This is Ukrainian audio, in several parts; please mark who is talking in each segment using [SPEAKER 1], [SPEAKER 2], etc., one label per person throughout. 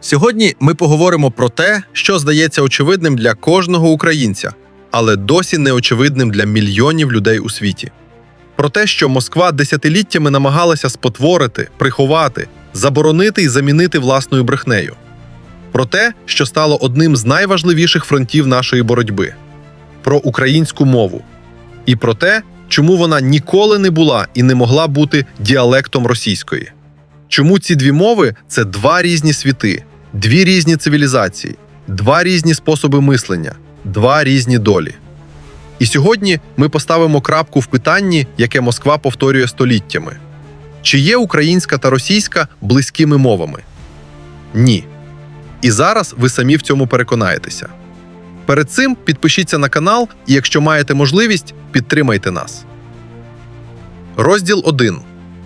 [SPEAKER 1] Сьогодні ми поговоримо про те, що здається очевидним для кожного українця, але досі неочевидним для мільйонів людей у світі. Про те, що Москва десятиліттями намагалася спотворити, приховати, заборонити і замінити власною брехнею. Про те, що стало одним з найважливіших фронтів нашої боротьби, про українську мову, і про те, чому вона ніколи не була і не могла бути діалектом російської. Чому ці дві мови це два різні світи, дві різні цивілізації, два різні способи мислення, два різні долі. І сьогодні ми поставимо крапку в питанні, яке Москва повторює століттями: чи є українська та російська близькими мовами? Ні. І зараз ви самі в цьому переконаєтеся. Перед цим підпишіться на канал і, якщо маєте можливість, підтримайте нас. Розділ 1.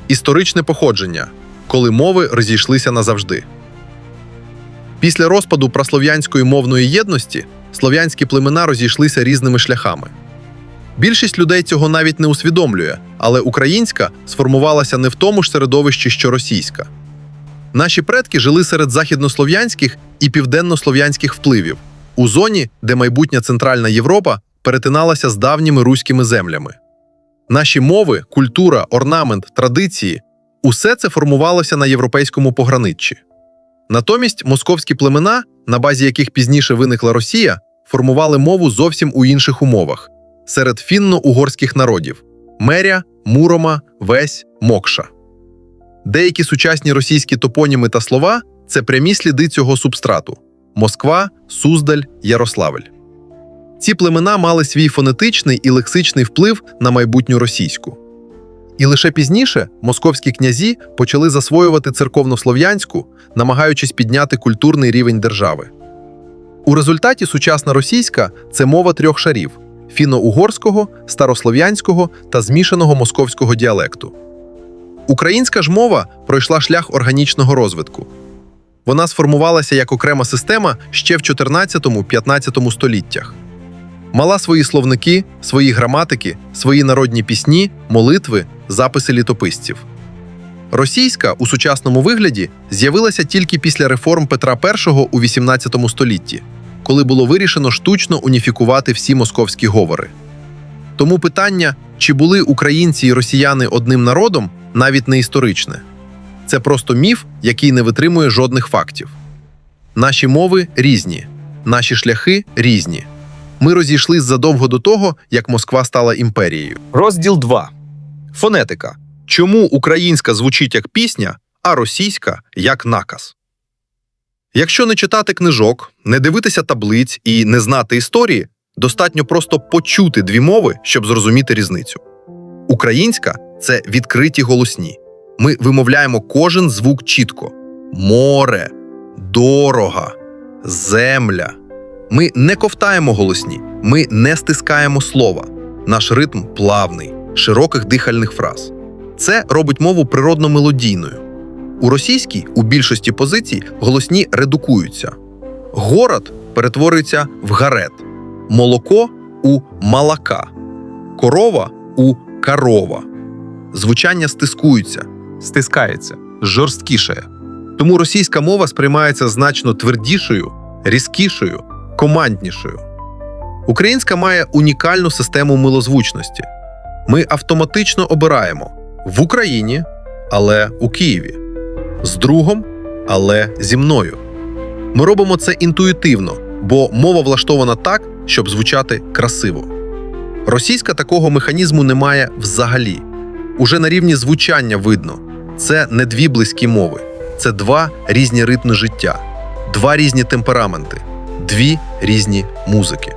[SPEAKER 1] Історичне походження. Коли мови розійшлися назавжди. Після розпаду праслов'янської мовної єдності слов'янські племена розійшлися різними шляхами. Більшість людей цього навіть не усвідомлює, але українська сформувалася не в тому ж середовищі, що російська. Наші предки жили серед західнослов'янських і південнослов'янських впливів у зоні, де майбутня Центральна Європа перетиналася з давніми руськими землями. Наші мови, культура, орнамент, традиції усе це формувалося на європейському пограниччі. Натомість московські племена, на базі яких пізніше виникла Росія, формували мову зовсім у інших умовах серед фінно-угорських народів меря, мурома, весь, мокша. Деякі сучасні російські топоніми та слова це прямі сліди цього субстрату Москва, Суздаль, Ярославль. Ці племена мали свій фонетичний і лексичний вплив на майбутню російську. І лише пізніше московські князі почали засвоювати церковнослов'янську, намагаючись підняти культурний рівень держави. У результаті сучасна російська це мова трьох шарів фіно-угорського, старослов'янського та змішаного московського діалекту. Українська ж мова пройшла шлях органічного розвитку. Вона сформувалася як окрема система ще в 14-15 століттях. Мала свої словники, свої граматики, свої народні пісні, молитви, записи літописців. Російська у сучасному вигляді з'явилася тільки після реформ Петра І у XVIII столітті, коли було вирішено штучно уніфікувати всі московські говори. Тому питання, чи були українці і росіяни одним народом, навіть не історичне. Це просто міф, який не витримує жодних фактів. Наші мови різні, наші шляхи різні. Ми розійшлись задовго до того, як Москва стала імперією.
[SPEAKER 2] Розділ 2. Фонетика. Чому українська звучить як пісня, а російська як наказ?
[SPEAKER 1] Якщо не читати книжок, не дивитися таблиць і не знати історії, достатньо просто почути дві мови, щоб зрозуміти різницю. Українська це відкриті голосні. Ми вимовляємо кожен звук чітко: море, дорога, земля. Ми не ковтаємо голосні, ми не стискаємо слова. Наш ритм плавний, широких дихальних фраз. Це робить мову природно мелодійною. У російській у більшості позицій голосні редукуються. Город перетворюється в гарет, молоко у малака, корова у карова. Звучання стискуються,
[SPEAKER 2] Стискається, жорсткішає.
[SPEAKER 1] тому російська мова сприймається значно твердішою, різкішою, команднішою. Українська має унікальну систему милозвучності. Ми автоматично обираємо в Україні, але у Києві, з другом, але зі мною. Ми робимо це інтуїтивно, бо мова влаштована так, щоб звучати красиво. Російська такого механізму немає взагалі. Уже на рівні звучання видно це не дві близькі мови, це два різні ритми життя, два різні темпераменти, дві різні музики.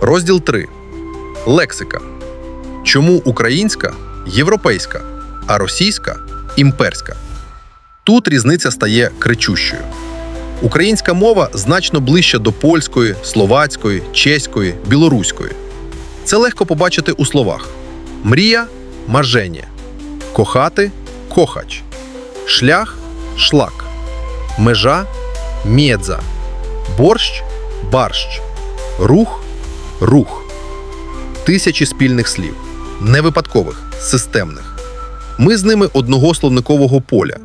[SPEAKER 1] Розділ 3. Лексика. Чому українська європейська, а російська імперська? Тут різниця стає кричущою. Українська мова значно ближча до польської, словацької, чеської, білоруської. Це легко побачити у словах: мрія маження, кохати кохач, шлях шлак, межа мєдза, борщ барщ, рух рух. Тисячі спільних слів, не випадкових, системних. Ми з ними одного словникового поля.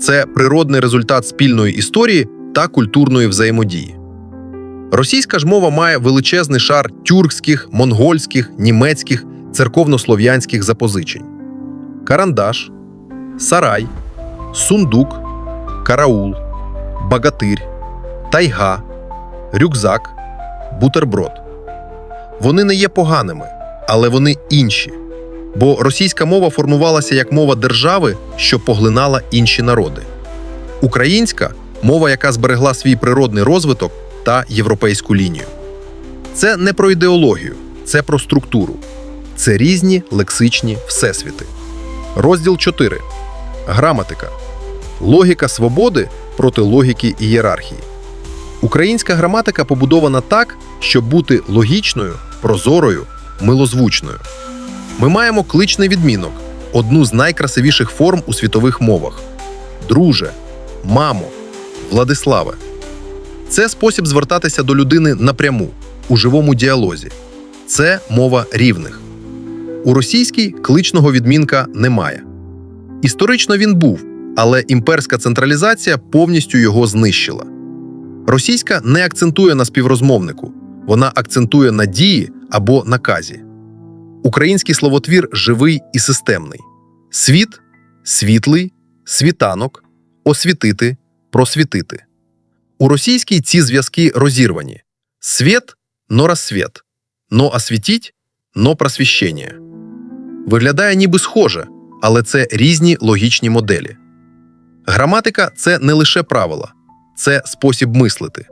[SPEAKER 1] Це природний результат спільної історії та культурної взаємодії. Російська ж мова має величезний шар тюркських, монгольських, німецьких, церковнослов'янських запозичень: карандаш, сарай, сундук, караул, багатир, тайга, рюкзак, бутерброд. Вони не є поганими, але вони інші. Бо російська мова формувалася як мова держави, що поглинала інші народи. Українська мова, яка зберегла свій природний розвиток та європейську лінію. Це не про ідеологію, це про структуру. Це різні лексичні всесвіти. Розділ 4. Граматика. Логіка свободи проти логіки ієрархії. Українська граматика побудована так, щоб бути логічною, прозорою, милозвучною. Ми маємо кличний відмінок, одну з найкрасивіших форм у світових мовах: друже, мамо, Владиславе. Це спосіб звертатися до людини напряму, у живому діалозі. Це мова рівних. У російській кличного відмінка немає. Історично він був, але імперська централізація повністю його знищила. Російська не акцентує на співрозмовнику, вона акцентує на дії або наказі. Український словотвір живий і системний. Світ світлий, світанок, освітити, просвітити. У російській ці зв'язки розірвані: світ но розсвіт, но освітіть, но просвіщення. Виглядає ніби схоже, але це різні логічні моделі. Граматика це не лише правила, це спосіб мислити.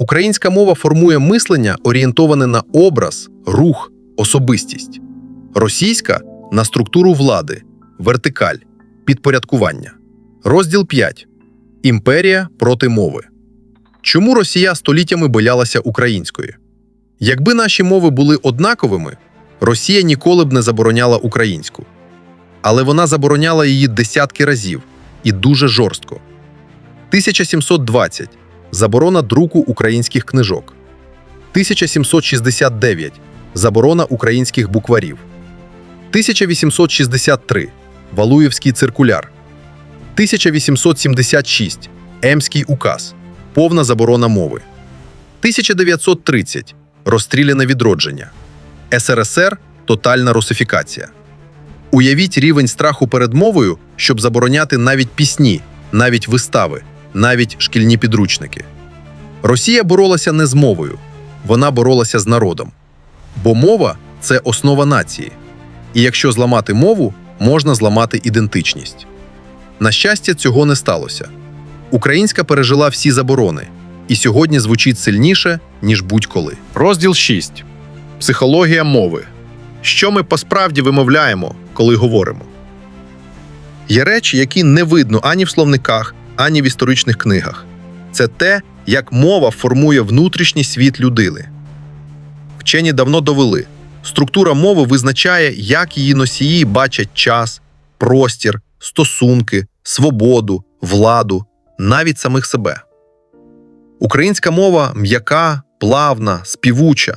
[SPEAKER 1] Українська мова формує мислення, орієнтоване на образ, рух, особистість. Російська на структуру влади, вертикаль, підпорядкування. Розділ 5. Імперія проти мови. Чому Росія століттями боялася української? Якби наші мови були однаковими, Росія ніколи б не забороняла українську. Але вона забороняла її десятки разів і дуже жорстко. 1720 заборона друку українських книжок. 1769 заборона українських букварів. 1863 Валуєвський циркуляр. 1876 Емський указ. Повна заборона мови. 1930 Розстріляне відродження. СРСР тотальна русифікація. Уявіть рівень страху перед мовою, щоб забороняти навіть пісні, навіть вистави, навіть шкільні підручники. Росія боролася не з мовою, вона боролася з народом. Бо мова це основа нації. І якщо зламати мову, можна зламати ідентичність. На щастя, цього не сталося. Українська пережила всі заборони і сьогодні звучить сильніше, ніж будь-коли.
[SPEAKER 2] Розділ 6. Психологія мови. Що ми посправді вимовляємо, коли говоримо?
[SPEAKER 1] Є речі, які не видно ані в словниках, ані в історичних книгах. Це те, як мова формує внутрішній світ людини. Вчені давно довели, структура мови визначає, як її носії бачать час, простір, стосунки, свободу, владу, навіть самих себе. Українська мова м'яка, плавна, співуча.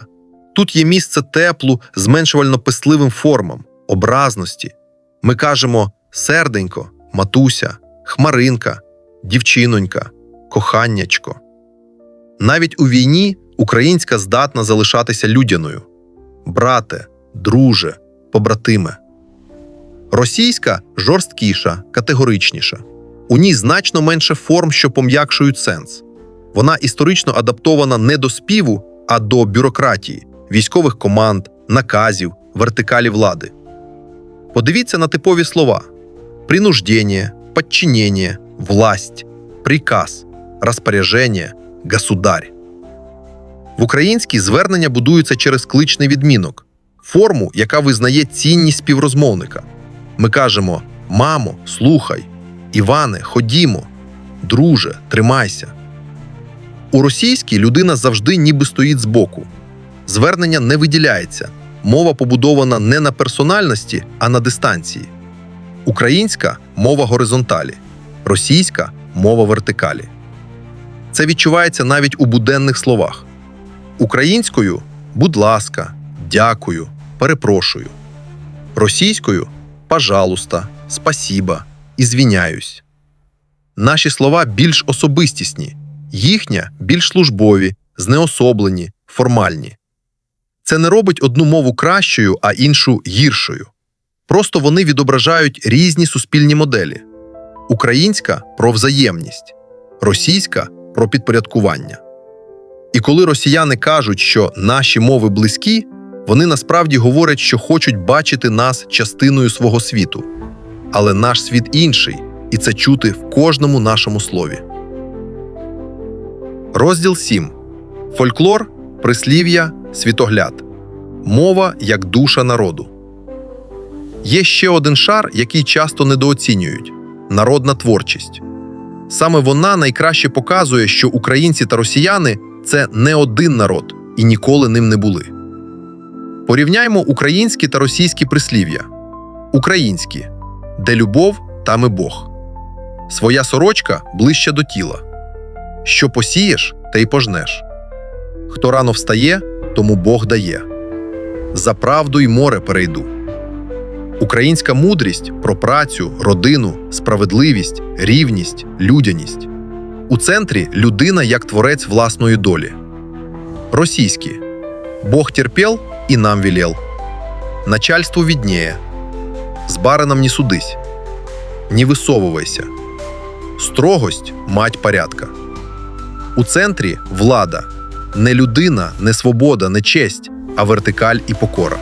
[SPEAKER 1] Тут є місце теплу, зменшувально писливим формам, образності. Ми кажемо серденько, матуся, хмаринка, дівчинонька, коханнячко. Навіть у війні українська здатна залишатися людяною брате, друже, побратиме. Російська жорсткіша, категоричніша. У ній значно менше форм, що пом'якшують сенс. Вона історично адаптована не до співу, а до бюрократії, військових команд, наказів, вертикалі влади. Подивіться на типові слова: принуждение, подчинение, власть, приказ, розпорядження, государь. В українській звернення будуються через кличний відмінок, форму, яка визнає цінність співрозмовника. Ми кажемо: мамо, слухай, Іване, ходімо, друже, тримайся. У російській людина завжди ніби стоїть збоку. Звернення не виділяється. Мова побудована не на персональності, а на дистанції. Українська мова горизонталі, російська мова вертикалі. Це відчувається навіть у буденних словах. Українською будь ласка, дякую, перепрошую. Російською пожалуйста, спасіба, ізвіняюсь. Наші слова більш особистісні, Їхня більш службові, знеособлені, формальні. Це не робить одну мову кращою, а іншу гіршою. Просто вони відображають різні суспільні моделі. Українська про взаємність, російська про підпорядкування. І коли росіяни кажуть, що наші мови близькі, вони насправді говорять, що хочуть бачити нас частиною свого світу. Але наш світ інший, і це чути в кожному нашому слові. Розділ 7. Фольклор, прислів'я, світогляд. Мова як душа народу. Є ще один шар, який часто недооцінюють народна творчість. Саме вона найкраще показує, що українці та росіяни це не один народ і ніколи ним не були. Порівняймо українські та російські прислів'я. Українські де любов, там і Бог. Своя сорочка ближче до тіла. Що посієш, те й пожнеш. Хто рано встає, тому Бог дає. За правду й море перейду. Українська мудрість про працю, родину, справедливість, рівність, людяність. У центрі людина як творець власної долі. Російські Бог терпел і нам велел. Начальство виднее. С барином не судись. Не висовувайся. Строгость мать порядка. У центрі влада. Не людина, не свобода, не честь, а вертикаль і покора.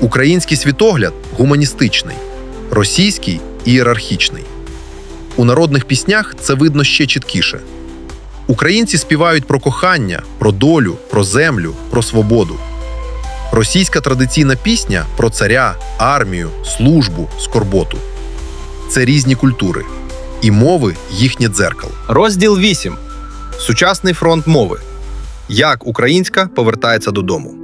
[SPEAKER 1] Український світогляд гуманістичний, російський ієрархічний. У народних піснях це видно ще чіткіше. Українці співають про кохання, про долю, про землю, про свободу. Російська традиційна пісня про царя, армію, службу, скорботу. Це різні культури, і мови їхнє дзеркало.
[SPEAKER 2] Розділ 8. Сучасний фронт мови. Як українська повертається додому.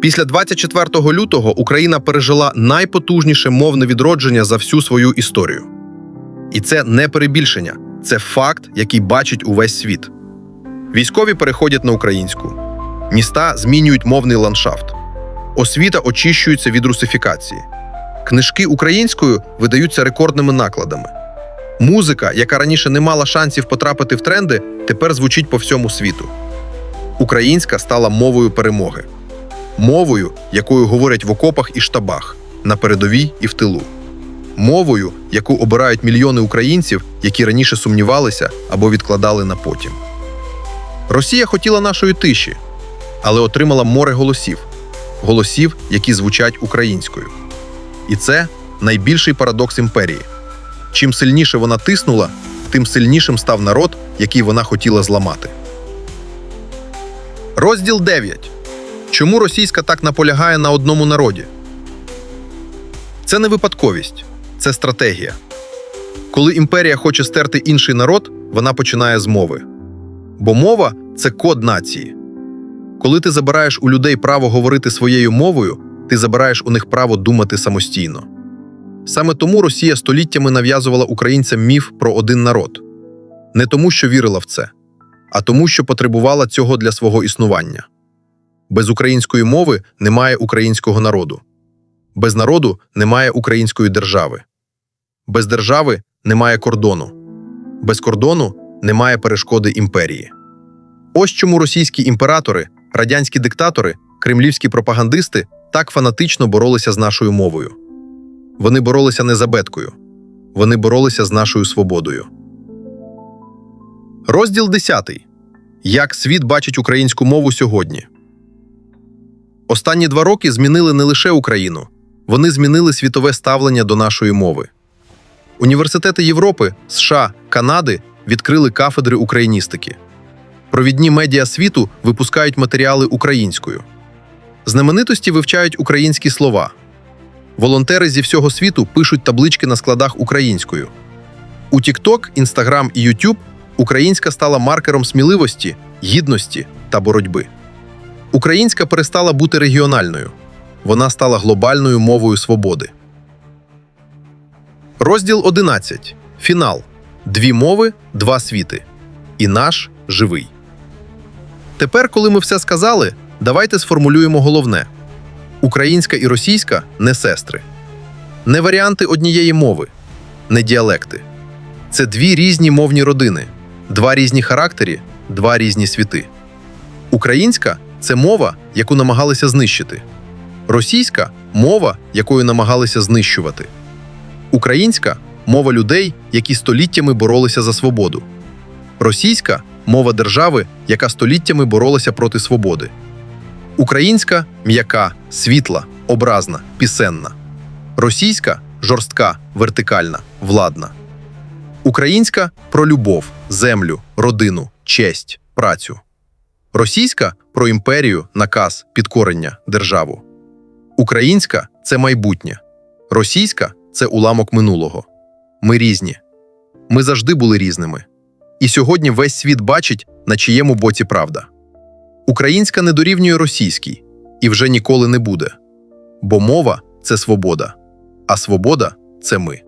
[SPEAKER 2] Після 24 лютого Україна пережила найпотужніше мовне відродження за всю свою історію. І це не перебільшення, це факт, який бачить увесь світ. Військові переходять на українську, міста змінюють мовний ландшафт, освіта очищується від русифікації, книжки українською видаються рекордними накладами. Музика, яка раніше не мала шансів потрапити в тренди, тепер звучить по всьому світу. Українська стала мовою перемоги, мовою, якою говорять в окопах і штабах, на передовій і в тилу, мовою, яку обирають мільйони українців, які раніше сумнівалися або відкладали на потім. Росія хотіла нашої тиші, але отримала море голосів голосів, які звучать українською. І це найбільший парадокс імперії. Чим сильніше вона тиснула, тим сильнішим став народ, який вона хотіла зламати. Розділ 9. Чому російська так наполягає на одному народі? Це не випадковість, це стратегія. Коли імперія хоче стерти інший народ, вона починає з мови. Бо мова це код нації. Коли ти забираєш у людей право говорити своєю мовою, ти забираєш у них право думати самостійно. Саме тому Росія століттями нав'язувала українцям міф про один народ не тому, що вірила в це, а тому, що потребувала цього для свого існування. Без української мови немає українського народу, без народу немає української держави, без держави немає кордону, без кордону немає перешкоди імперії. Ось чому російські імператори, радянські диктатори, кремлівські пропагандисти так фанатично боролися з нашою мовою. Вони боролися не за беткою, вони боролися з нашою свободою. Розділ 10. Як світ бачить українську мову сьогодні. Останні два роки змінили не лише Україну, вони змінили світове ставлення до нашої мови. Університети Європи, США, Канади відкрили кафедри україністики. Провідні медіа світу випускають матеріали українською. Знаменитості вивчають українські слова. Волонтери зі всього світу пишуть таблички на складах українською. У TikTok, Instagram і YouTube українська стала маркером сміливості, гідності та боротьби. Українська перестала бути регіональною. Вона стала глобальною мовою свободи. Розділ 11. Фінал. Дві мови, два світи. І наш живий. Тепер, коли ми все сказали, давайте сформулюємо головне: українська і російська не сестри, не варіанти однієї мови, не діалекти. Це дві різні мовні родини, Два різні характері, два різні світи. Українська це мова, яку намагалися знищити. Російська мова, якою намагалися знищувати. Українська мова людей, які століттями боролися за свободу. Російська мова держави, яка століттями боролася проти свободи. Українська м'яка, світла, образна, пісенна. Російська жорстка, вертикальна, владна. Українська про любов, землю, родину, честь, працю. Російська про імперію, наказ, підкорення, державу. Українська це майбутнє. Російська це уламок минулого. Ми різні. Ми завжди були різними. І сьогодні весь світ бачить, на чиєму боці правда. Українська не дорівнює російській і вже ніколи не буде. Бо мова це свобода, а свобода це ми.